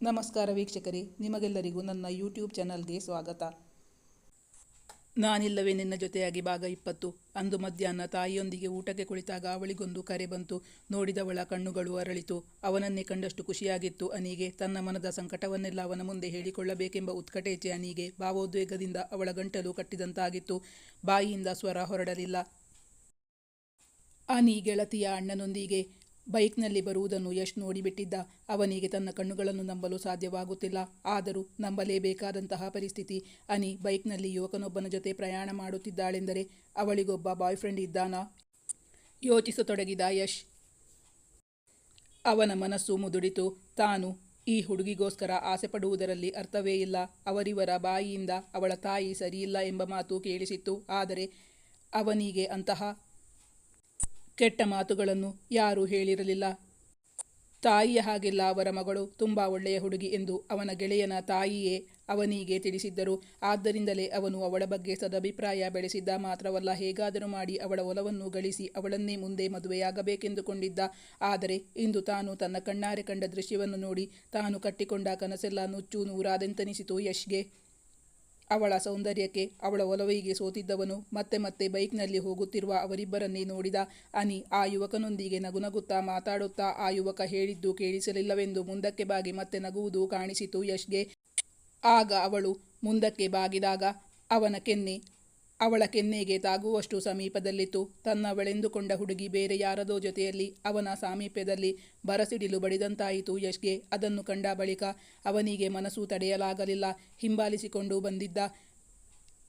ನಮಸ್ಕಾರ ವೀಕ್ಷಕರೇ, ನಿಮಗೆಲ್ಲರಿಗೂ ನನ್ನ ಯೂಟ್ಯೂಬ್ ಚಾನಲ್ಗೆ ಸ್ವಾಗತ. ನಾನಿಲ್ಲವೇ ನಿನ್ನ ಜೊತೆಯಾಗಿ ಭಾಗ ಇಪ್ಪತ್ತು. ಅಂದು ಮಧ್ಯಾಹ್ನ ತಾಯಿಯೊಂದಿಗೆ ಊಟಕ್ಕೆ ಕುಳಿತಾಗ ಅವಳಿಗೊಂದು ಕರೆ ಬಂತು. ನೋಡಿದವಳ ಕಣ್ಣುಗಳು ಅರಳಿತು. ಅವನನ್ನೇ ಕಂಡಷ್ಟು ಖುಷಿಯಾಗಿತ್ತು ಅನಿಗೆ. ತನ್ನ ಮನದ ಸಂಕಟವನ್ನೆಲ್ಲ ಅವನ ಮುಂದೆ ಹೇಳಿಕೊಳ್ಳಬೇಕೆಂಬ ಉತ್ಕಟೇಚೆ ಅನಿಗೆ ಭಾವೋದ್ವೇಗದಿಂದ ಅವಳ ಗಂಟಲು ಕಟ್ಟಿದಂತಾಗಿತ್ತು. ಬಾಯಿಯಿಂದ ಸ್ವರ ಹೊರಡಲಿಲ್ಲ. ಅನಿ ಗೆಳತಿಯ ಅಣ್ಣನೊಂದಿಗೆ ಬೈಕ್ನಲ್ಲಿ ಬರುವುದನ್ನು ಯಶ್ ನೋಡಿಬಿಟ್ಟಿದ್ದ. ಅವನಿಗೆ ತನ್ನ ಕಣ್ಣುಗಳನ್ನು ನಂಬಲು ಸಾಧ್ಯವಾಗುತ್ತಿಲ್ಲ. ಆದರೂ ನಂಬಲೇಬೇಕಾದಂತಹ ಪರಿಸ್ಥಿತಿ. ಅನಿ ಬೈಕ್ನಲ್ಲಿ ಯುವಕನೊಬ್ಬನ ಜೊತೆ ಪ್ರಯಾಣ ಮಾಡುತ್ತಿದ್ದಾಳೆಂದರೆ ಅವಳಿಗೊಬ್ಬ ಬಾಯ್ ಫ್ರೆಂಡ್ ಇದ್ದಾನಾ? ಯೋಚಿಸತೊಡಗಿದ ಯಶ್. ಅವನ ಮನಸ್ಸು ಮುದುಡಿತು. ತಾನು ಈ ಹುಡುಗಿಗೋಸ್ಕರ ಆಸೆ ಪಡುವುದರಲ್ಲಿ ಅರ್ಥವೇ ಇಲ್ಲ. ಅವರಿವರ ಬಾಯಿಯಿಂದ ಅವಳ ತಾಯಿ ಸರಿಯಿಲ್ಲ ಎಂಬ ಮಾತು ಕೇಳಿಸಿತ್ತು. ಆದರೆ ಅವನಿಗೆ ಅಂತಹ ಕೆಟ್ಟ ಮಾತುಗಳನ್ನು ಯಾರೂ ಹೇಳಿರಲಿಲ್ಲ. ತಾಯಿಯ ಹಾಗೆಲ್ಲ ಅವರ ಮಗಳು ತುಂಬ ಒಳ್ಳೆಯ ಹುಡುಗಿ ಎಂದು ಅವನ ಗೆಳೆಯನ ತಾಯಿಯೇ ಅವನಿಗೆ ತಿಳಿಸಿದ್ದರು. ಆದ್ದರಿಂದಲೇ ಅವನು ಅವಳ ಬಗ್ಗೆ ಸದಭಿಪ್ರಾಯ ಬೆಳೆಸಿದ್ದ. ಮಾತ್ರವಲ್ಲ, ಹೇಗಾದರೂ ಮಾಡಿ ಅವಳ ಒಲವನ್ನು ಗಳಿಸಿ ಅವಳನ್ನೇ ಮುಂದೆ ಮದುವೆಯಾಗಬೇಕೆಂದುಕೊಂಡಿದ್ದ. ಆದರೆ ಇಂದು ತಾನು ತನ್ನ ಕಣ್ಣಾರೆ ಕಂಡ ದೃಶ್ಯವನ್ನು ನೋಡಿ ತಾನು ಕಟ್ಟಿಕೊಂಡ ಕನಸೆಲ್ಲ ನುಚ್ಚು ನೂರಾದೆಂತನಿಸಿತು. ಯಶ್ಗೆ ಅವಳ ಸೌಂದರ್ಯಕ್ಕೆ ಅವಳ ಒಲವಿಗೆ ಸೋತಿದ್ದವನು ಮತ್ತೆ ಮತ್ತೆ ಬೈಕ್ನಲ್ಲಿ ಹೋಗುತ್ತಿರುವ ಅವರಿಬ್ಬರನ್ನೇ ನೋಡಿದ ಅನಿ ಆ ಯುವಕನೊಂದಿಗೆ ನಗುನಗುತ್ತಾ ಮಾತಾಡುತ್ತಾ ಆ ಯುವಕ ಹೇಳಿದ್ದು ಕೇಳಿಸಲಿಲ್ಲವೆಂದು ಮುಂದಕ್ಕೆ ಬಾಗಿ ಮತ್ತೆ ನಗುವುದು ಕಾಣಿಸಿತು ಯಶ್ಗೆ. ಆಗ ಅವಳು ಮುಂದಕ್ಕೆ ಬಾಗಿದಾಗ ಅವನ ಕೆನ್ನೆ ಅವಳ ಕೆನ್ನೆಗೆ ತಾಗುವಷ್ಟು ಸಮೀಪದಲ್ಲಿತ್ತು. ತನ್ನವಳೆಂದುಕೊಂಡ ಹುಡುಗಿ ಬೇರೆ ಯಾರದೋ ಜೊತೆಯಲ್ಲಿ ಅವನ ಸಾಮೀಪ್ಯದಲ್ಲಿ ಬರಸಿಡಿಲು ಬಡಿದಂತಾಯಿತು ಯಶ್ಗೆ. ಅದನ್ನು ಕಂಡ ಬಳಿಕ ಅವನಿಗೆ ಮನಸ್ಸು ತಡೆಯಲಾಗಲಿಲ್ಲ. ಹಿಂಬಾಲಿಸಿಕೊಂಡು ಬಂದಿದ್ದ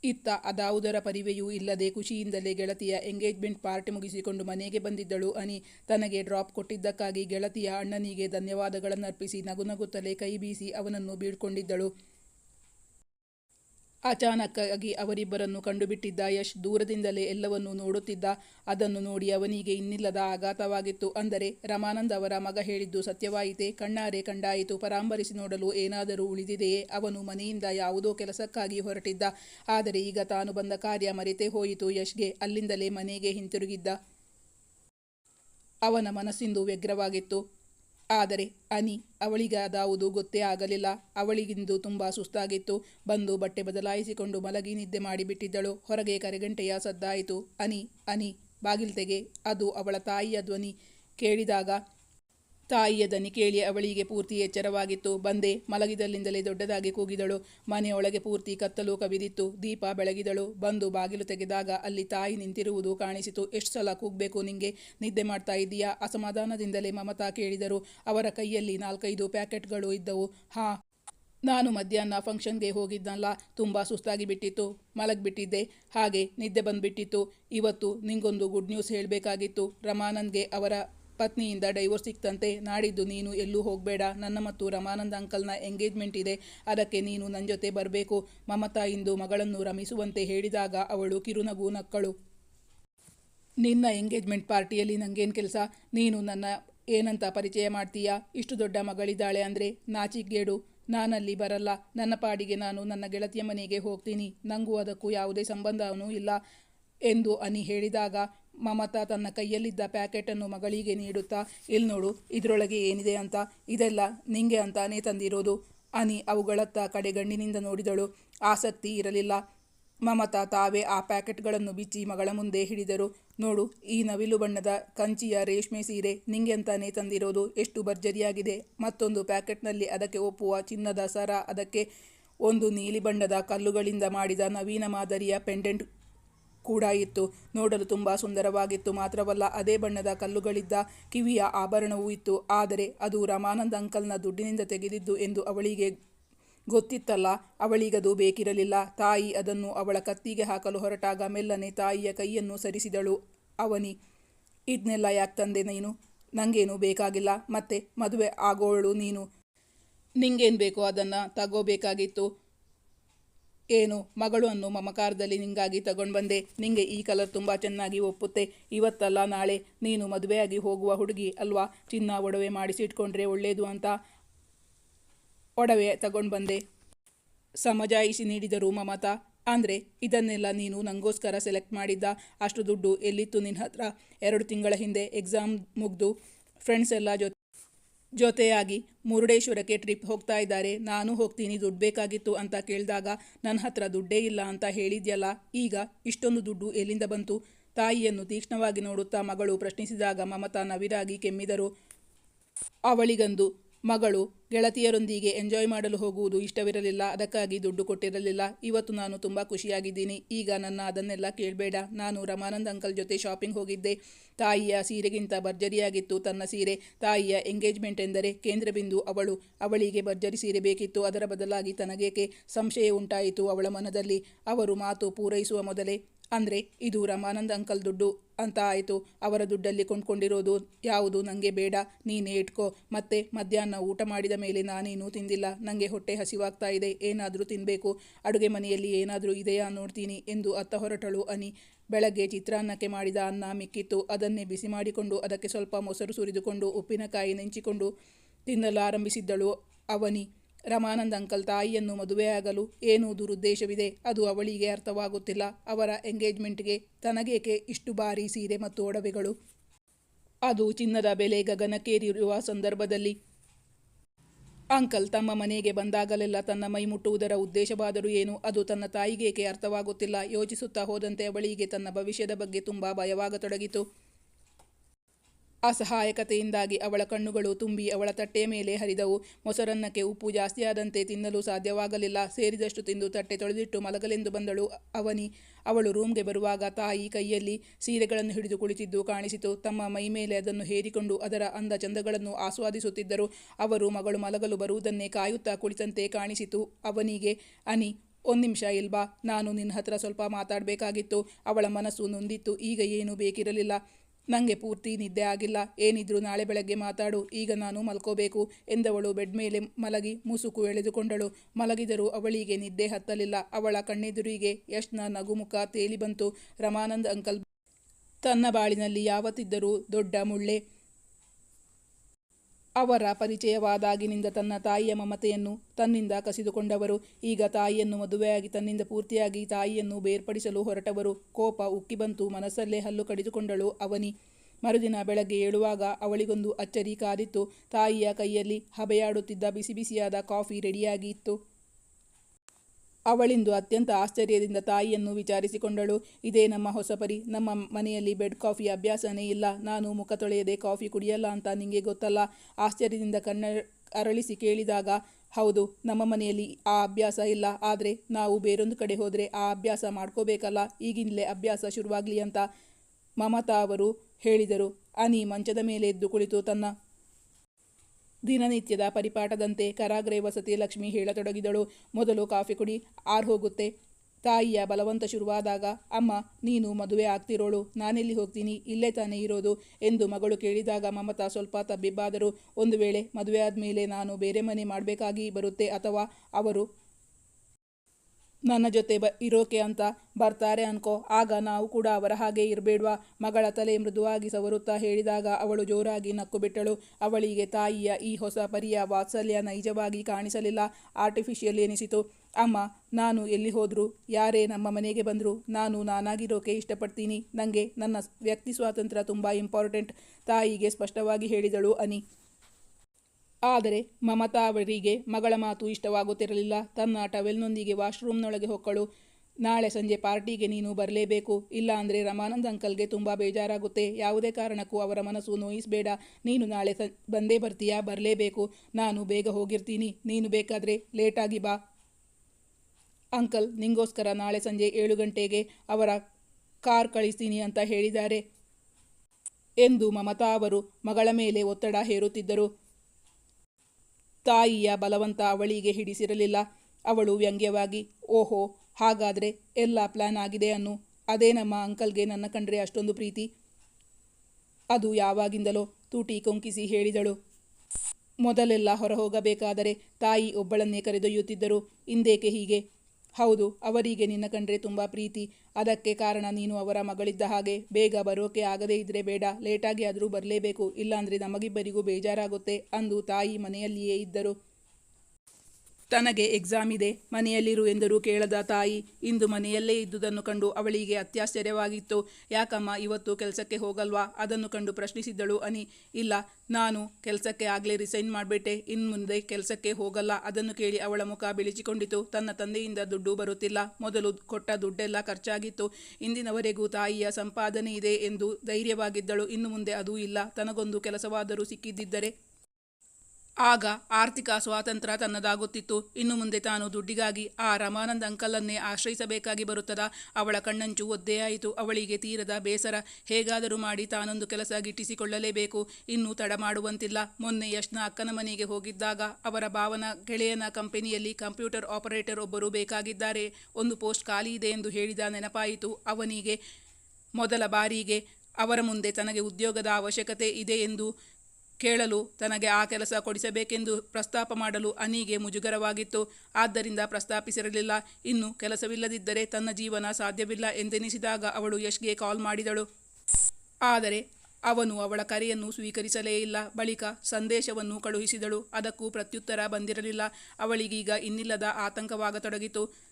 ಇತ್ತ ಅದಾವುದರ ಪರಿವೆಯೂ ಇಲ್ಲದೆ ಖುಷಿಯಿಂದಲೇ ಗೆಳತಿಯ ಎಂಗೇಜ್ಮೆಂಟ್ ಪಾರ್ಟಿ ಮುಗಿಸಿಕೊಂಡು ಮನೆಗೆ ಬಂದಿದ್ದಳು ಅನಿ. ತನಗೆ ಡ್ರಾಪ್ ಕೊಟ್ಟಿದ್ದಕ್ಕಾಗಿ ಗೆಳತಿಯ ಅಣ್ಣನಿಗೆ ಧನ್ಯವಾದಗಳನ್ನರ್ಪಿಸಿ ನಗುನಗುತ್ತಲೇ ಕೈ ಬೀಸಿ ಅವನನ್ನು ಬೀಳ್ಕೊಂಡಿದ್ದಳು. ಅಚಾನಕ್ಕಾಗಿ ಅವರಿಬ್ಬರನ್ನು ಕಂಡುಬಿಟ್ಟಿದ್ದ ಯಶ್ ದೂರದಿಂದಲೇ ಎಲ್ಲವನ್ನೂ ನೋಡುತ್ತಿದ್ದ. ಅದನ್ನು ನೋಡಿ ಅವನಿಗೆ ಇನ್ನಿಲ್ಲದ ಆಘಾತವಾಗಿತ್ತು. ಅಂದರೆ ರಮಾನಂದ ಅವರ ಮಗ ಹೇಳಿದ್ದು ಸತ್ಯವಾಯಿತೆ. ಕಣ್ಣಾರೆ ಕಂಡಾಯಿತು. ಪರಾಂಬರಿಸಿ ನೋಡಲು ಏನಾದರೂ ಉಳಿದಿದೆಯೇ? ಅವನು ಮನೆಯಿಂದ ಯಾವುದೋ ಕೆಲಸಕ್ಕಾಗಿ ಹೊರಟಿದ್ದ. ಆದರೆ ಈಗ ತಾನು ಬಂದ ಕಾರ್ಯ ಮರೆತೇ ಹೋಯಿತು. ಯಶ್ಗೆ ಅಲ್ಲಿಂದಲೇ ಮನೆಗೆ ಹಿಂತಿರುಗಿದ್ದ. ಅವನ ಮನಸ್ಸಿಂದು ವ್ಯಗ್ರವಾಗಿತ್ತು. ಆದರೆ ಅನಿ ಅವಳಿಗಾದಾವುದು ಗೊತ್ತೇ ಆಗಲಿಲ್ಲ. ಅವಳಿಗಿಂದು ತುಂಬ ಸುಸ್ತಾಗಿತ್ತು. ಬಂದು ಬಟ್ಟೆ ಬದಲಾಯಿಸಿಕೊಂಡು ಮಲಗಿ ನಿದ್ದೆ ಮಾಡಿಬಿಟ್ಟಿದ್ದಳು. ಹೊರಗೆ ಕರೆಗಂಟೆಯ ಸದ್ದಾಯಿತು. ಅನಿ ಅನಿ ಬಾಗಿಲ್ತೆಗೆ ಅದು ಅವಳ ತಾಯಿಯ ಧ್ವನಿ ಕೇಳಿದಾಗ ತಾಯಿಯ ದನಿ ಕೇಳಿ ಅವಳಿಗೆ ಪೂರ್ತಿ ಎಚ್ಚರವಾಗಿತ್ತು. ಬಂದೆ ಮಲಗಿದಲ್ಲಿಂದಲೇ ದೊಡ್ಡದಾಗಿ ಕೂಗಿದಳು. ಮನೆಯೊಳಗೆ ಪೂರ್ತಿ ಕತ್ತಲು ಕವಿದಿತ್ತು. ದೀಪ ಬೆಳಗಿದಳು. ಬಂದು ಬಾಗಿಲು ತೆಗೆದಾಗ ಅಲ್ಲಿ ತಾಯಿ ನಿಂತಿರುವುದು ಕಾಣಿಸಿತು. ಎಷ್ಟು ಸಲ ಕೂಗಬೇಕು ನಿಂಗೆ? ನಿದ್ದೆ ಮಾಡ್ತಾ ಇದ್ದೀಯಾ? ಅಸಮಾಧಾನದಿಂದಲೇ ಮಮತಾ ಕೇಳಿದರು. ಅವರ ಕೈಯಲ್ಲಿ ನಾಲ್ಕೈದು ಪ್ಯಾಕೆಟ್ಗಳು ಇದ್ದವು. ಹಾ, ನಾನು ಮಧ್ಯಾಹ್ನ ಫಂಕ್ಷನ್ಗೆ ಹೋಗಿದ್ದಲ್ಲ. ತುಂಬ ಸುಸ್ತಾಗಿ ಬಿಟ್ಟಿತ್ತು. ಮಲಗಿಬಿಟ್ಟಿದ್ದೆ. ಹಾಗೆ ನಿದ್ದೆ ಬಂದುಬಿಟ್ಟಿತ್ತು. ಇವತ್ತು ನಿಂಗೊಂದು ಗುಡ್ ನ್ಯೂಸ್ ಹೇಳಬೇಕಾಗಿತ್ತು. ರಮಾನಂದ್ಗೆ ಅವರ ಪತ್ನಿಯಿಂದ ಡೈವೋರ್ಸ್ ಸಿಕ್ತಂತೆ. ನಾಡಿದ್ದು ನೀನು ಎಲ್ಲೂ ಹೋಗಬೇಡ. ನನ್ನ ಮತ್ತು ರಮಾನಂದ ಅಂಕಲ್ನ ಎಂಗೇಜ್ಮೆಂಟ್ ಇದೆ. ಅದಕ್ಕೆ ನೀನು ನನ್ನ ಜೊತೆ ಬರಬೇಕು. ಮಮತಾ ಇಂದು ಮಗಳನ್ನು ರಮಿಸುವಂತೆ ಹೇಳಿದಾಗ ಅವಳು ಕಿರುನಗು ನಕ್ಕಳು. ನಿನ್ನ ಎಂಗೇಜ್ಮೆಂಟ್ ಪಾರ್ಟಿಯಲ್ಲಿ ನನಗೇನು ಕೆಲಸ? ನೀನು ನನ್ನ ಏನಂತ ಪರಿಚಯ ಮಾಡ್ತೀಯಾ? ಇಷ್ಟು ದೊಡ್ಡ ಮಗಳಿದ್ದಾಳೆ ಅಂದರೆ ನಾಚಿಗೇಡು ನಾನಲ್ಲಿ ಬರಲ್ಲ. ನನ್ನ ಪಾಡಿಗೆ ನಾನು ನನ್ನ ಗೆಳತಿಯ ಮನೆಗೆ ಹೋಗ್ತೀನಿ. ನನಗೂ ಅದಕ್ಕೂ ಯಾವುದೇ ಸಂಬಂಧವೂ ಇಲ್ಲ ಎಂದು ಅನಿ ಹೇಳಿದಾಗ ಮಮತಾ ತನ್ನ ಕೈಯಲ್ಲಿದ್ದ ಪ್ಯಾಕೆಟನ್ನು ಮಗಳಿಗೆ ನೀಡುತ್ತಾ ಇಲ್ಲಿ ನೋಡು, ಇದರೊಳಗೆ ಏನಿದೆ ಅಂತ? ಇದೆಲ್ಲ ನಿಂಗೆ ಅಂತಾನೇ ತಂದಿರೋದು. ಅನಿ ಅವುಗಳತ್ತ ಕಡೆಗಣ್ಣಿನಿಂದ ನೋಡಿದಳು. ಆಸಕ್ತಿ ಇರಲಿಲ್ಲ. ಮಮತಾ ತಾವೇ ಆ ಪ್ಯಾಕೆಟ್ಗಳನ್ನು ಬಿಚ್ಚಿ ಮಗಳ ಮುಂದೆ ಹಿಡಿದರು. ನೋಡು, ಈ ನವಿಲು ಬಣ್ಣದ ಕಂಚಿಯ ರೇಷ್ಮೆ ಸೀರೆ ನಿಂಗೆ ಅಂತಾನೆ ತಂದಿರೋದು. ಎಷ್ಟು ಭರ್ಜರಿಯಾಗಿದೆ. ಮತ್ತೊಂದು ಪ್ಯಾಕೆಟ್ನಲ್ಲಿ ಅದಕ್ಕೆ ಒಪ್ಪುವ ಚಿನ್ನದ ಸರ, ಅದಕ್ಕೆ ಒಂದು ನೀಲಿ ಬಣ್ಣದ ಕಲ್ಲುಗಳಿಂದ ಮಾಡಿದ ನವೀನ ಮಾದರಿಯ ಪೆಂಡೆಂಟ್ ಕೂಡ ಇತ್ತು. ನೋಡಲು ತುಂಬ ಸುಂದರವಾಗಿತ್ತು. ಮಾತ್ರವಲ್ಲ, ಅದೇ ಬಣ್ಣದ ಕಲ್ಲುಗಳಿದ್ದ ಕಿವಿಯ ಆಭರಣವೂ ಇತ್ತು. ಆದರೆ, ಅದು ರಮಾನಂದ ಅಂಕಲ್ನ ದುಡ್ಡಿನಿಂದ ತೆಗೆದಿದ್ದು ಎಂದು ಅವಳಿಗೆ ಗೊತ್ತಿತ್ತಲ್ಲ. ಅವಳಿಗದು ಬೇಕಿರಲಿಲ್ಲ. ತಾಯಿ ಅದನ್ನು ಅವಳ ಕತ್ತಿಗೆ ಹಾಕಲು ಹೊರಟಾಗ ಮೆಲ್ಲನೆ ತಾಯಿಯ ಕೈಯನ್ನು ಸರಿಸಿದಳು. ಅವನಿ ಇದನ್ನೆಲ್ಲ ಯಾಕೆ ತಂದೆ ನೀನು? ನನಗೇನು ಬೇಕಾಗಿಲ್ಲ. ಮತ್ತೆ ಮದುವೆ ಆಗೋಳು ನೀನು. ನಿಂಗೇನು ಬೇಕೋ ಅದನ್ನು ತಗೋಬೇಕಾಗಿತ್ತು. ಏನು? ಮಗಳು ಅನ್ನು ಮಮಕಾರದಲ್ಲಿ ನಿಂಗಾಗಿ ತಗೊಂಡು ಬಂದೆ. ನಿಂಗೆ ಈ ಕಲರ್ ತುಂಬ ಚೆನ್ನಾಗಿ ಒಪ್ಪುತ್ತೆ. ಇವತ್ತಲ್ಲ ನಾಳೆ ನೀನು ಮದುವೆಯಾಗಿ ಹೋಗುವ ಹುಡುಗಿ ಅಲ್ವಾ? ಚಿನ್ನ ಒಡವೆ ಮಾಡಿಸಿಟ್ಕೊಂಡ್ರೆ ಒಳ್ಳೆಯದು ಅಂತ ಒಡವೆ ತಗೊಂಡು ಬಂದೆ. ಸಮಜಾಯಿಸಿ ನೀಡಿದರು ಮಮತಾ. ಅಂದರೆ ಇದನ್ನೆಲ್ಲ ನೀನು ನಂಗೋಸ್ಕರ ಸೆಲೆಕ್ಟ್ ಮಾಡಿದ್ದ? ಅಷ್ಟು ದುಡ್ಡು ಎಲ್ಲಿತ್ತು ನಿನ್ನ ಹತ್ರ? ಎರಡು ತಿಂಗಳ ಹಿಂದೆ ಎಕ್ಸಾಮ್ ಮುಗಿದು ಫ್ರೆಂಡ್ಸ್ ಎಲ್ಲ ಜೊತೆ ಜೊತೆಯಾಗಿ ಮುರುಡೇಶ್ವರಕ್ಕೆ ಟ್ರಿಪ್ ಹೋಗ್ತಾ ಇದ್ದಾರೆ. ನಾನು ಹೋಗ್ತೀನಿ, ದುಡ್ಡು ಬೇಕಾಗಿತ್ತು ಅಂತ ಕೇಳಿದಾಗ ನನ್ನ ಹತ್ರ ದುಡ್ಡೇ ಇಲ್ಲ ಅಂತ ಹೇಳಿದ್ಯಲ್ಲ, ಈಗ ಇಷ್ಟೊಂದು ದುಡ್ಡು ಎಲ್ಲಿಂದ ಬಂತು? ತಾಯಿಯನ್ನು ತೀಕ್ಷ್ಣವಾಗಿ ನೋಡುತ್ತಾ ಮಗಳು ಪ್ರಶ್ನಿಸಿದಾಗ ಮಮತಾ ನವಿರಾಗಿ ಕೆಮ್ಮಿದರು. ಅವಳಿಗಂದು ಮಗಳು ಗೆಳತಿಯರೊಂದಿಗೆ ಎಂಜಾಯ್ ಮಾಡಲು ಹೋಗುವುದು ಇಷ್ಟವಿರಲಿಲ್ಲ, ಅದಕ್ಕಾಗಿ ದುಡ್ಡು ಕೊಟ್ಟಿರಲಿಲ್ಲ. ಇವತ್ತು ನಾನು ತುಂಬ ಖುಷಿಯಾಗಿದ್ದೀನಿ. ಈಗ ನನ್ನ ಅದನ್ನೆಲ್ಲ ಕೇಳಬೇಡ. ನಾನು ರಮಾನಂದ್ ಅಂಕಲ್ ಜೊತೆ ಶಾಪಿಂಗ್ ಹೋಗಿದ್ದೆ. ತಾಯಿಯ ಸೀರೆಗಿಂತ ಭರ್ಜರಿಯಾಗಿತ್ತು ತನ್ನ ಸೀರೆ. ತಾಯಿಯ ಎಂಗೇಜ್ಮೆಂಟ್ ಎಂದರೆ ಕೇಂದ್ರಬಿಂದು ಅವಳು. ಅವಳಿಗೆ ಭರ್ಜರಿ ಸೀರೆ ಬೇಕಿತ್ತು. ಅದರ ಬದಲಾಗಿ ತನಗೇಕೆ ಸಂಶಯ ಉಂಟಾಯಿತು ಅವಳ ಮನದಲ್ಲಿ. ಅವರು ಮಾತು ಪೂರೈಸುವ ಮೊದಲೇ ಅಂದರೆ ಇದು ರಮಾನಂದ ಅಂಕಲ್ ದುಡ್ಡು. ಅಂತ ಆಯಿತು. ಅವರ ದುಡ್ಡಲ್ಲಿ ಕೊಂಡ್ಕೊಂಡಿರೋದು ಯಾವುದು ನನಗೆ ಬೇಡ. ನೀನೇ ಇಟ್ಕೋ. ಮತ್ತೆ ಮಧ್ಯಾಹ್ನ ಊಟ ಮಾಡಿದ ಮೇಲೆ ನಾನೇನೂ ತಿಂದಿಲ್ಲ. ನನಗೆ ಹೊಟ್ಟೆ ಹಸಿವಾಗ್ತಾ ಇದೆ. ಏನಾದರೂ ತಿನ್ನಬೇಕು ಅಡುಗೆ ಮನೆಯಲ್ಲಿ ಏನಾದರೂ ಇದೆಯಾ ನೋಡ್ತೀನಿ ಎಂದು ಅತ್ತ ಹೊರಟಳು ಅನಿ. ಬೆಳಗ್ಗೆ ಚಿತ್ರಾನ್ನಕ್ಕೆ ಮಾಡಿದ ಅನ್ನ ಮಿಕ್ಕಿತ್ತು. ಅದನ್ನೇ ಬಿಸಿ ಮಾಡಿಕೊಂಡು, ಅದಕ್ಕೆ ಸ್ವಲ್ಪ ಮೊಸರು ಸುರಿದುಕೊಂಡು ಉಪ್ಪಿನಕಾಯಿ ನೆಂಚಿಕೊಂಡು ತಿನ್ನಲು ಆರಂಭಿಸಿದ್ದಳು ಅವನಿ. ರಮಾನಂದ್ ಅಂಕಲ್ ತಾಯಿಯನ್ನು ಮದುವೆಯಾಗಲು ಏನೂ ದುರುದ್ದೇಶವಿದೆ. ಅದು ಅವಳಿಗೆ ಅರ್ಥವಾಗುತ್ತಿಲ್ಲ. ಅವರ ಎಂಗೇಜ್ಮೆಂಟ್ಗೆ ತನಗೇಕೆ ಇಷ್ಟು ಬಾರಿ ಸೀರೆ ಮತ್ತು ಒಡವೆಗಳು? ಅದು ಚಿನ್ನದ ಬೆಲೆ ಗಗನಕ್ಕೇರಿರುವ ಸಂದರ್ಭದಲ್ಲಿ. ಅಂಕಲ್ ತಮ್ಮ ಮನೆಗೆ ಬಂದಾಗಲೆಲ್ಲ ತನ್ನ ಮೈ ಮುಟ್ಟುವುದರ ಉದ್ದೇಶವಾದರೂ ಏನು? ಅದು ತನ್ನ ತಾಯಿಗೇಕೆ ಅರ್ಥವಾಗುತ್ತಿಲ್ಲ? ಯೋಚಿಸುತ್ತಾ ಹೋದಂತೆ ಅವಳಿಗೆ ತನ್ನ ಭವಿಷ್ಯದ ಬಗ್ಗೆ ತುಂಬ ಭಯವಾಗತೊಡಗಿತು. ಅಸಹಾಯಕತೆಯಿಂದಾಗಿ ಅವಳ ಕಣ್ಣುಗಳು ತುಂಬಿ ಅವಳ ತಟ್ಟೆಯ ಮೇಲೆ ಹರಿದವು. ಮೊಸರನ್ನಕ್ಕೆ ಉಪ್ಪು ಜಾಸ್ತಿಯಾದಂತೆ ತಿನ್ನಲು ಸಾಧ್ಯವಾಗಲಿಲ್ಲ. ಸೇರಿದಷ್ಟು ತಿಂದು ತಟ್ಟೆ ತೊಳೆದಿಟ್ಟು ಮಲಗಲೆಂದು ಬಂದಳು ಅವನಿ. ಅವಳು ರೂಮ್ಗೆ ಬರುವಾಗ ತಾಯಿ ಕೈಯಲ್ಲಿ ಸೀರೆಗಳನ್ನು ಹಿಡಿದು ಕುಳಿತಿದ್ದು ಕಾಣಿಸಿತು. ತಮ್ಮ ಮೈ ಮೇಲೆ ಅದನ್ನು ಹೇರಿಕೊಂಡು ಅದರ ಅಂದ ಚಂದಗಳನ್ನು ಆಸ್ವಾದಿಸುತ್ತಿದ್ದರು. ಅವರು ಮಗಳು ಮಲಗಲು ಬರುವುದನ್ನೇ ಕಾಯುತ್ತಾ ಕುಳಿತಂತೆ ಕಾಣಿಸಿತು. ಅವನಿಗೆ, ಅನಿ, ಒಂದು ನಿಮಿಷ ಇಲ್ವಾ? ನಾನು ನಿನ್ನ ಹತ್ರ ಸ್ವಲ್ಪ ಮಾತಾಡಬೇಕಾಗಿತ್ತು. ಅವಳ ಮನಸ್ಸು ನೊಂದಿತ್ತು. ಈಗ ಏನೂ ಬೇಕಿರಲಿಲ್ಲ. ನನಗೆ ಪೂರ್ತಿ ನಿದ್ದೆ ಆಗಿಲ್ಲ. ಏನಿದ್ರು ನಾಳೆ ಬೆಳಗ್ಗೆ ಮಾತಾಡು. ಈಗ ನಾನು ಮಲ್ಕೋಬೇಕು ಎಂದವಳು ಬೆಡ್ ಮೇಲೆ ಮಲಗಿ ಮುಸುಕು ಎಳೆದುಕೊಂಡಳು. ಮಲಗಿದರೂ ಅವಳಿಗೆ ನಿದ್ದೆ ಹತ್ತಲಿಲ್ಲ. ಅವಳ ಕಣ್ಣೆದುರಿಗೆ ಯಶ್ನ ನಗುಮುಖ ತೇಲಿ ಬಂತು ರಮಾನಂದ್ ಅಂಕಲ್ ತನ್ನ ಬಾಳಿನಲ್ಲಿ ಯಾವತ್ತಿದ್ದರೂ ದೊಡ್ಡ ಮುಳ್ಳೆ. ಅವರ ಪರಿಚಯವಾದಾಗಿನಿಂದ ತನ್ನ ತಾಯಿಯ ಮಮತೆಯನ್ನು ತನ್ನಿಂದ ಕಸಿದುಕೊಂಡವರು. ಈಗ ತಾಯಿಯನ್ನು ಮದುವೆಯಾಗಿ ತನ್ನಿಂದ ಪೂರ್ತಿಯಾಗಿ ತಾಯಿಯನ್ನು ಬೇರ್ಪಡಿಸಲು ಹೊರಟವರು. ಕೋಪ ಉಕ್ಕಿ ಬಂತು, ಮನಸ್ಸಲ್ಲೇ ಹಲ್ಲು ಕಡಿದುಕೊಂಡಳು ಅವನಿ. ಮರುದಿನ ಬೆಳಗ್ಗೆ ಏಳುವಾಗ ಅವಳಿಗೊಂದು ಅಚ್ಚರಿ ಕಾದಿತ್ತು. ತಾಯಿಯ ಕೈಯಲ್ಲಿ ಹಬೆಯಾಡುತ್ತಿದ್ದ ಬಿಸಿ ಬಿಸಿಯಾದ ಕಾಫಿ ರೆಡಿಯಾಗಿ ಇತ್ತು. ಅವಳಿಂದು ಅತ್ಯಂತ ಆಶ್ಚರ್ಯದಿಂದ ತಾಯಿಯನ್ನು ವಿಚಾರಿಸಿಕೊಂಡಳು. ಇದೇ ನಮ್ಮ ಹೊಸಪರಿ ನಮ್ಮ ಮನೆಯಲ್ಲಿ ಬೆಡ್ ಕಾಫಿ ಅಭ್ಯಾಸನೇ ಇಲ್ಲ. ನಾನು ಮುಖ ತೊಳೆಯದೆ ಕಾಫಿ ಕುಡಿಯಲ್ಲ ಅಂತ ನಿಮಗೆ ಗೊತ್ತಲ್ಲ? ಆಶ್ಚರ್ಯದಿಂದ ಕಣ್ಣ ಅರಳಿಸಿ ಕೇಳಿದಾಗ, ಹೌದು, ನಮ್ಮ ಮನೆಯಲ್ಲಿ ಆ ಅಭ್ಯಾಸ ಇಲ್ಲ. ಆದರೆ ನಾವು ಬೇರೊಂದು ಕಡೆ ಹೋದರೆ ಆ ಅಭ್ಯಾಸ ಮಾಡ್ಕೋಬೇಕಲ್ಲ? ಈಗಿಂದಲೇ ಅಭ್ಯಾಸ ಶುರುವಾಗಲಿ ಅಂತ ಮಮತಾ ಅವರು ಹೇಳಿದರು. ಅನಿ ಮಂಚದ ಮೇಲೆ ಎದ್ದು ಕುಳಿತು ತನ್ನ ದಿನನಿತ್ಯದ ಪರಿಪಾಠದಂತೆ ಕರಾಗ್ರೆ ವಸತಿ ಲಕ್ಷ್ಮಿ ಹೇಳತೊಡಗಿದಳು. ಮೊದಲು ಕಾಫಿ ಕುಡಿ, ಆರ್ ಹೋಗುತ್ತೆ. ತಾಯಿಯ ಬಲವಂತ ಶುರುವಾದಾಗ, ಅಮ್ಮ, ನೀನು ಮದುವೆ ಆಗ್ತಿರೋಳು, ನಾನೆಲ್ಲಿ ಹೋಗ್ತೀನಿ, ಇಲ್ಲೇ ತಾನೇ ಇರೋದು ಎಂದು ಮಗಳು ಕೇಳಿದಾಗ ಮಮತಾ ಸ್ವಲ್ಪ ತಬ್ಬಿಬ್ಬಾದರು. ಒಂದು ವೇಳೆ ಮದುವೆ ಆದಮೇಲೆ ನಾನು ಬೇರೆ ಮನೆ ಮಾಡಬೇಕಾಗಿ ಬರುತ್ತೆ ಅಥವಾ ಅವರು ನನ್ನ ಜೊತೆ ಬ ಇರೋಕೆ ಅಂತ ಬರ್ತಾರೆ ಅನ್ಕೋ. ಆಗ ನಾವು ಕೂಡ ಅವರ ಹಾಗೆ ಇರಬೇಡ್ವಾ. ಮಗಳ ತಲೆ ಮೃದುವಾಗಿ ಸವರುತ್ತಾ ಹೇಳಿದಾಗ ಅವಳು ಜೋರಾಗಿ ನಕ್ಕು ಬಿಟ್ಟಳು. ಅವಳಿಗೆ ತಾಯಿಯ ಈ ಹೊಸ ಪರಿಯ ವಾತ್ಸಲ್ಯ ನೈಜವಾಗಿ ಕಾಣಿಸಲಿಲ್ಲ. ಆರ್ಟಿಫಿಷಿಯಲ್ ಎನಿಸಿತು. ಅಮ್ಮ, ನಾನು ಎಲ್ಲಿ ಹೋದರೂ? ಯಾರೇ ನಮ್ಮ ಮನೆಗೆ ಬಂದರೂ? ನಾನು ನಾನಾಗಿರೋಕೆ ಇಷ್ಟಪಡ್ತೀನಿ. ನನಗೆ ನನ್ನ ವ್ಯಕ್ತಿ ಸ್ವಾತಂತ್ರ್ಯ ತುಂಬ ಇಂಪಾರ್ಟೆಂಟ್ ತಾಯಿಗೆ ಸ್ಪಷ್ಟವಾಗಿ ಹೇಳಿದಳು ಅನಿ. ಆದರೆ ಮಮತಾ ಅವರಿಗೆ ಮಗಳ ಮಾತು ಇಷ್ಟವಾಗುತ್ತಿರಲಿಲ್ಲ. ತನ್ನ ಟವೆಲ್ನೊಂದಿಗೆ ವಾಶ್ರೂಮ್ನೊಳಗೆ ಹೊಕ್ಕಳು. ನಾಳೆ ಸಂಜೆ ಪಾರ್ಟಿಗೆ ನೀನು ಬರಲೇಬೇಕು. ಇಲ್ಲ ಅಂದರೆ ರಮಾನಂದ್ ಅಂಕಲ್ಗೆ ತುಂಬ ಬೇಜಾರಾಗುತ್ತೆ. ಯಾವುದೇ ಕಾರಣಕ್ಕೂ ಅವರ ಮನಸ್ಸು ನೋಯಿಸಬೇಡ. ನೀನು ನಾಳೆ ಸ, ಬಂದೇ ಬರ್ತೀಯಾ? ಬರಲೇಬೇಕು. ನಾನು ಬೇಗ ಹೋಗಿರ್ತೀನಿ. ನೀನು ಬೇಕಾದರೆ ಲೇಟಾಗಿ ಬಾ. ಅಂಕಲ್, ನಿಂಗೋಸ್ಕರ ನಾಳೆ ಸಂಜೆ ಏಳು ಗಂಟೆಗೆ ಅವರ ಕಾರ್ ಕಳಿಸ್ತೀನಿ ಅಂತ ಹೇಳಿದ್ದಾರೆ ಎಂದು ಮಮತಾ ಅವರು ಮಗಳ ಮೇಲೆ ಒತ್ತಡ ಹೇರುತ್ತಿದ್ದರು. ತಾಯಿಯ ಬಲವಂತ ಅವಳಿಗೆ ಹಿಡಿಸಿರಲಿಲ್ಲ. ಅವಳು ವ್ಯಂಗ್ಯವಾಗಿ, ಓಹೋ, ಹಾಗಾದರೆ ಎಲ್ಲ ಪ್ಲ್ಯಾನ್ ಆಗಿದೆ ಅನ್ನು. ಅದೇ ನಮ್ಮ ಅಂಕಲ್ಗೆ ನನ್ನ ಕಂಡ್ರೆ ಅಷ್ಟೊಂದು ಪ್ರೀತಿ. ಅದು ಯಾವಾಗಿಂದಲೋ ತೂಟಿ ಕೊಂಕಿಸಿ ಹೇಳಿದಳು. ಮೊದಲೆಲ್ಲ ಹೊರ ಹೋಗಬೇಕಾದರೆ ತಾಯಿ ಒಬ್ಬಳನ್ನೇ ಕರೆದೊಯ್ಯುತ್ತಿದ್ದರು. ಇಂದೇಕೆ ಹೀಗೆ? ಹೌದು, ಅವರಿಗೆ ನಿನ್ನ ಕಂಡ್ರೆ ತುಂಬ ಪ್ರೀತಿ. ಅದಕ್ಕೆ ಕಾರಣ ನೀನು ಅವರ ಮಗಳಿದ್ದ ಹಾಗೆ. ಬೇಗ ಬರೋಕೆ ಆಗದೇ ಇದ್ರೆ ಬೇಡ. ಲೇಟಾಗಿ ಆದರೂ ಬರಲೇಬೇಕು. ಇಲ್ಲಾಂದ್ರೆ ನಮಗಿಬ್ಬರಿಗೂ ಬೇಜಾರಾಗುತ್ತೆ ಅಂದು ತಾಯಿ ಮನೆಯಲ್ಲಿಯೇ ಇದ್ದರು. ತನಗೆ ಎಕ್ಸಾಮ್ ಇದೆ, ಮನೆಯಲ್ಲಿರು ಎಂದರು ಕೇಳದ ತಾಯಿ. ಇಂದು ಮನೆಯಲ್ಲೇ ಇದ್ದುದನ್ನು ಕಂಡು ಅವಳಿಗೆ ಅತ್ಯಾಶ್ಚರ್ಯವಾಗಿತ್ತು. ಯಾಕಮ್ಮ, ಇವತ್ತು ಕೆಲಸಕ್ಕೆ ಹೋಗಲ್ವಾ? ಅದನ್ನು ಕಂಡು ಪ್ರಶ್ನಿಸಿದ್ದಳು ಅನಿ. ಇಲ್ಲ, ನಾನು ಕೆಲಸಕ್ಕೆ ಆಗಲೇ ರಿಸೈನ್ ಮಾಡಿಬಿಟ್ಟೆ. ಇನ್ನು ಮುಂದೆ ಕೆಲಸಕ್ಕೆ ಹೋಗಲ್ಲ. ಅದನ್ನು ಕೇಳಿ ಅವಳ ಮುಖ ಬಿಳಿಚಿಕೊಂಡಿತು. ತನ್ನ ತಂದೆಯಿಂದ ದುಡ್ಡು ಬರುತ್ತಿಲ್ಲ. ಮೊದಲು ಕೊಟ್ಟ ದುಡ್ಡೆಲ್ಲ ಖರ್ಚಾಗಿತ್ತು. ಇಂದಿನವರೆಗೂ ತಾಯಿಯ ಸಂಪಾದನೆ ಇದೆ ಎಂದು ಧೈರ್ಯವಾಗಿದ್ದಳು. ಇನ್ನು ಮುಂದೆ ಅದೂ ಇಲ್ಲ. ತನಗೊಂದು ಕೆಲಸವಾದರೂ ಸಿಕ್ಕಿದ್ದಿದ್ದರೆ ಆಗ ಆರ್ಥಿಕ ಸ್ವಾತಂತ್ರ್ಯ ತನ್ನದಾಗುತ್ತಿತ್ತು. ಇನ್ನು ಮುಂದೆ ತಾನು ದುಡ್ಡಿಗಾಗಿ ಆ ರಮಾನಂದ ಅಂಕಲನ್ನೇ ಆಶ್ರಯಿಸಬೇಕಾಗಿ ಬರುತ್ತದ. ಅವಳ ಕಣ್ಣಂಚು ಒದ್ದೆಯಾಯಿತು ಅವಳಿಗೆ ತೀರದ ಬೇಸರ. ಹೇಗಾದರೂ ಮಾಡಿ ತಾನೊಂದು ಕೆಲಸ ಗಿಟ್ಟಿಸಿಕೊಳ್ಳಲೇಬೇಕು. ಇನ್ನೂ ತಡ ಮಾಡುವಂತಿಲ್ಲ. ಮೊನ್ನೆ ಯಶ್ನ ಅಕ್ಕನ ಮನೆಗೆ ಹೋಗಿದ್ದಾಗ ಅವರ ಭಾವನ ಗೆಳೆಯನ ಕಂಪನಿಯಲ್ಲಿ ಕಂಪ್ಯೂಟರ್ ಆಪರೇಟರ್ ಒಬ್ಬರು ಬೇಕಾಗಿದ್ದಾರೆ. ಒಂದು ಪೋಸ್ಟ್ ಖಾಲಿ ಇದೆ ಎಂದು ಹೇಳಿದ ನೆನಪಾಯಿತು. ಅವನಿಗೆ ಮೊದಲ ಬಾರಿಗೆ ಅವರ ಮುಂದೆ ತನಗೆ ಉದ್ಯೋಗದ ಅವಶ್ಯಕತೆ ಇದೆ ಎಂದು ಕೇಳಲು ತನಗೆ ಆ ಕೆಲಸ ಕೊಡಿಸಬೇಕೆಂದು ಪ್ರಸ್ತಾಪ ಮಾಡಲು ಅನಿಗೆ ಮುಜುಗರವಾಗಿತ್ತು. ಆದ್ದರಿಂದ ಪ್ರಸ್ತಾಪಿಸಿರಲಿಲ್ಲ. ಇನ್ನು ಕೆಲಸವಿಲ್ಲದಿದ್ದರೆ ತನ್ನ ಜೀವನ ಸಾಧ್ಯವಿಲ್ಲ ಎಂದೆನಿಸಿದಾಗ ಅವಳು ಯಶ್ಗೆ ಕಾಲ್ ಮಾಡಿದಳು. ಆದರೆ ಅವನು ಅವಳ ಕರೆಯನ್ನು ಸ್ವೀಕರಿಸಲೇ ಇಲ್ಲ. ಬಳಿಕ ಸಂದೇಶವನ್ನು ಕಳುಹಿಸಿದಳು. ಅದಕ್ಕೂ ಪ್ರತ್ಯುತ್ತರ ಬಂದಿರಲಿಲ್ಲ. ಅವಳಿಗೀಗ ಇನ್ನಿಲ್ಲದ ಆತಂಕವಾಗತೊಡಗಿತು.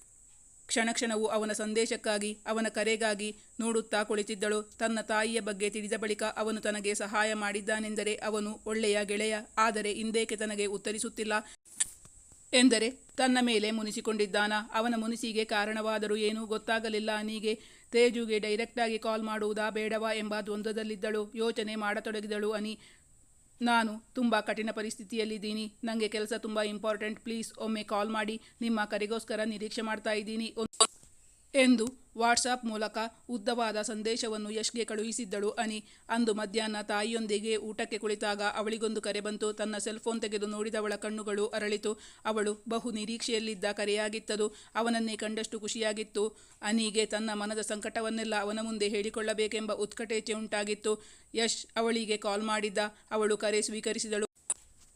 ಕ್ಷಣ ಕ್ಷಣವೂ ಅವನ ಸಂದೇಶಕ್ಕಾಗಿ, ಅವನ ಕರೆಗಾಗಿ ನೋಡುತ್ತಾ ಕುಳಿತಿದ್ದಳು. ತನ್ನ ತಾಯಿಯ ಬಗ್ಗೆ ತಿಳಿದ ಬಳಿಕ ಅವನು ತನಗೆ ಸಹಾಯ ಮಾಡಿದ್ದಾನೆಂದರೆ ಅವನು ಒಳ್ಳೆಯ ಗೆಳೆಯ. ಆದರೆ ಇಂದೇಕೆ ತನಗೆ ಉತ್ತರಿಸುತ್ತಿಲ್ಲ. ಎಂದರೆ, ತನ್ನ ಮೇಲೆ ಮುನಿಸಿಕೊಂಡಿದ್ದಾನ. ಅವನ ಮುನಿಸಿಗೆ ಕಾರಣವಾದರೂ ಏನೂ ಗೊತ್ತಾಗಲಿಲ್ಲ. ನೀಗೆ ತೇಜುಗೆ ಡೈರೆಕ್ಟಾಗಿ ಕಾಲ್ ಮಾಡುವುದಾ ಬೇಡವಾ ಎಂಬ ದ್ವಂದ್ವದಲ್ಲಿದ್ದಳು. ಯೋಚನೆ ಮಾಡತೊಡಗಿದಳು ಅನಿ. ನಾನು ತುಂಬ ಕಠಿಣ ಪರಿಸ್ಥಿತಿಯಲ್ಲಿದ್ದೀನಿ. ನನಗೆ ಕೆಲಸ ತುಂಬ ಇಂಪಾರ್ಟೆಂಟ್ ಪ್ಲೀಸ್ ಒಮ್ಮೆ ಕಾಲ್ ಮಾಡಿ. ನಿಮ್ಮ ಕರೆಗೋಸ್ಕರ ನಿರೀಕ್ಷೆ ಮಾಡ್ತಾ ಇದ್ದೀನಿ. ಎಂದು ವಾಟ್ಸಾಪ್ ಮೂಲಕ ಉದ್ದವಾದ ಸಂದೇಶವನ್ನು ಯಶ್ಗೆ ಕಳುಹಿಸಿದ್ದಳು ಅನಿ. ಅಂದು ಮಧ್ಯಾಹ್ನ ತಾಯಿಯೊಂದಿಗೆ ಊಟಕ್ಕೆ ಕುಳಿತಾಗ ಅವಳಿಗೊಂದು ಕರೆ ಬಂತು. ತನ್ನ ಸೆಲ್ಫೋನ್ ತೆಗೆದು ನೋಡಿದವಳ ಕಣ್ಣುಗಳು ಅರಳಿತು. ಅವಳು ಬಹು ನಿರೀಕ್ಷೆಯಲ್ಲಿದ್ದ ಕರೆಯಾಗಿತ್ತದು. ಅವನನ್ನೇ ಕಂಡಷ್ಟು ಖುಷಿಯಾಗಿತ್ತು. ಅನಿಗೆ ತನ್ನ ಮನದ ಸಂಕಟವನ್ನೆಲ್ಲ ಅವನ ಮುಂದೆ ಹೇಳಿಕೊಳ್ಳಬೇಕೆಂಬ ಉತ್ಕಟೇಚೆ ಉಂಟಾಗಿತ್ತು. ಯಶ್ ಅವಳಿಗೆ ಕಾಲ್ ಮಾಡಿದ್ದ. ಅವಳು ಕರೆ ಸ್ವೀಕರಿಸಿದಳು.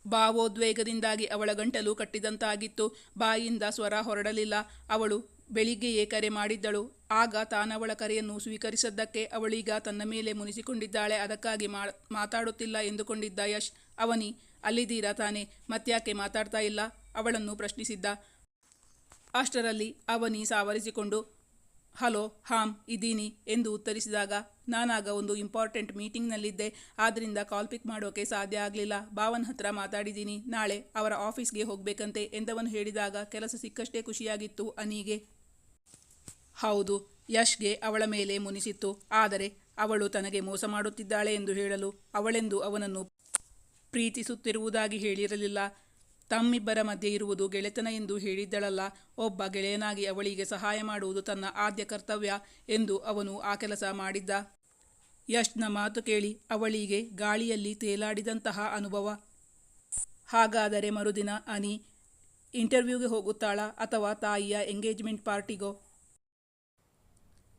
ಭಾವೋದ್ವೇಗದಿಂದಾಗಿ ಅವಳ ಗಂಟಲು ಕಟ್ಟಿದಂತಾಗಿತ್ತು. ಬಾಯಿಂದ ಸ್ವರ ಹೊರಡಲಿಲ್ಲ. ಅವಳು ಬೆಳಿಗ್ಗೆಯೇ ಕರೆ ಮಾಡಿದ್ದಳು. ಆಗ ತಾನವಳ ಕರೆಯನ್ನು ಸ್ವೀಕರಿಸದ್ದಕ್ಕೆ ಅವಳೀಗ ತನ್ನ ಮೇಲೆ ಮುನಿಸಿಕೊಂಡಿದ್ದಾಳೆ. ಅದಕ್ಕಾಗಿ ಮಾತಾಡುತ್ತಿಲ್ಲ ಎಂದುಕೊಂಡಿದ್ದ ಯಶ್. ಅವನಿ, ಅಲ್ಲಿದ್ದೀರಾ ತಾನೇ? ಮತ್ಯಾಕೆ ಮಾತಾಡ್ತಾ ಇಲ್ಲ? ಅವಳನ್ನು ಪ್ರಶ್ನಿಸಿದ್ದ. ಅಷ್ಟರಲ್ಲಿ ಅವನಿ ಸಾವರಿಸಿಕೊಂಡು, ಹಲೋ, ಹಾಂ, ಇದ್ದೀನಿ ಎಂದು ಉತ್ತರಿಸಿದಾಗ, ನಾನಾಗ ಒಂದು ಇಂಪಾರ್ಟೆಂಟ್ ಮೀಟಿಂಗ್ನಲ್ಲಿದ್ದೆ. ಆದ್ದರಿಂದ ಕಾಲ್ ಪಿಕ್ ಮಾಡೋಕೆ ಸಾಧ್ಯ ಆಗಲಿಲ್ಲ. ಭಾವನ್ ಹತ್ರ ಮಾತಾಡಿದ್ದೀನಿ. ನಾಳೆ ಅವರ ಆಫೀಸ್ಗೆ ಹೋಗಬೇಕಂತೆ ಎಂದವನು ಹೇಳಿದಾಗ, ಕೆಲಸ ಸಿಕ್ಕಷ್ಟೇ ಖುಷಿಯಾಗಿತ್ತು ಅನಿಗೆ. ಹೌದು, ಯಶ್ಗೆ ಅವಳ ಮೇಲೆ ಮುನಿಸಿತ್ತು. ಆದರೆ ಅವಳು ತನಗೆ ಮೋಸ ಮಾಡುತ್ತಿದ್ದಾಳೆ ಎಂದು ಹೇಳಲು ಅವಳೆಂದು ಅವನನ್ನು ಪ್ರೀತಿಸುತ್ತಿರುವುದಾಗಿ ಹೇಳಿರಲಿಲ್ಲ. ತಮ್ಮಿಬ್ಬರ ಮಧ್ಯೆ ಇರುವುದು ಗೆಳೆತನ ಎಂದು ಹೇಳಿದ್ದಳಲ್ಲ. ಒಬ್ಬ ಗೆಳೆಯನಾಗಿ ಅವಳಿಗೆ ಸಹಾಯ ಮಾಡುವುದು ತನ್ನ ಆದ್ಯ ಕರ್ತವ್ಯ ಎಂದು ಅವನು ಆ ಕೆಲಸ ಮಾಡಿದ್ದ. ಯಶ್ನ ಮಾತು ಕೇಳಿ ಅವಳಿಗೆ ಗಾಳಿಯಲ್ಲಿ ತೇಲಾಡಿದಂತಹ ಅನುಭವ. ಹಾಗಾದರೆ ಮರುದಿನ ಅನಿ ಇಂಟರ್ವ್ಯೂಗೆ ಹೋಗುತ್ತಾಳಾ ಅಥವಾ ತಾಯಿಯ ಎಂಗೇಜ್ಮೆಂಟ್ ಪಾರ್ಟಿಗೋ?